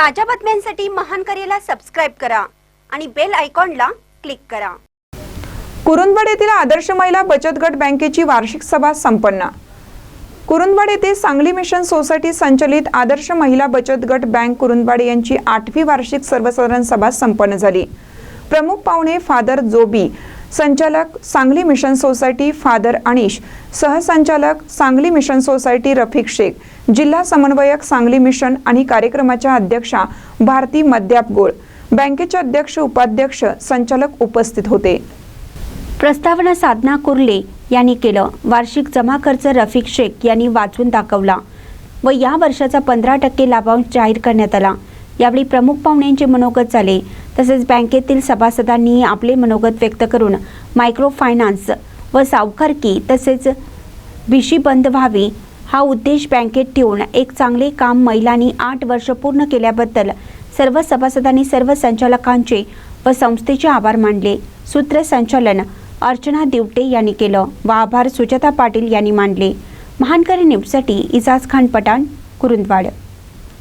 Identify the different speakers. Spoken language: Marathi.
Speaker 1: ताज्या बातम्यांसाठी महान करेला सबस्क्राईब करा आणि बेल आयकॉनला क्लिक करा.
Speaker 2: कुरुंदवाड येथील आदर्श महिला बचत गट बँकेची वार्षिक सभा संपन्न. कुरुंदवाड येथे सांगली मिशन सोसायटी संचलित आदर्श महिला बचत गट बँक कुरुंदवाड यांची आठवी वार्षिक सर्वसाधारण सभा संपन्न झाली. प्रमुख पाहुणे फादर जोबी संचालक Sangli mission society father Anish सहसंचालक सांगली मिशन सोसायटी रफिक शेख जिल्हा समन्वयक सांगली मिशन आणि कार्यक्रमाच्या अध्यक्षा भारती मद्याप गोळ बँकेचे अध्यक्ष उपाध्यक्ष संचालक उपस्थित होते.
Speaker 1: प्रस्तावना साधना कुर्ले यांनी केलं. वार्षिक जमा खर्च रफिक शेख यांनी वाचून दाखवला व या वर्षाचा पंधरा टक्के लाभांश जाहीर करण्यात आला. यावेळी प्रमुख पाहुण्यांचे मनोगत झाले. तसेच बँकेतील सभासदांनी आपले मनोगत व्यक्त करून मायक्रो फायनान्स व सावकारकी तसेच भिशी बंद व्हावी हा उद्देश बँकेत ठेवून एक चांगले काम महिलांनी आठ वर्ष पूर्ण केल्याबद्दल सर्व सभासदांनी सर्व संचालकांचे व संस्थेचे आभार मानले. सूत्रसंचालन अर्चना दिवटे यांनी केलं व आभार सुजाता पाटील यांनी मानले. महानकरी न्यूजसाठी इजाज खान पठाण कुरुंदवाड.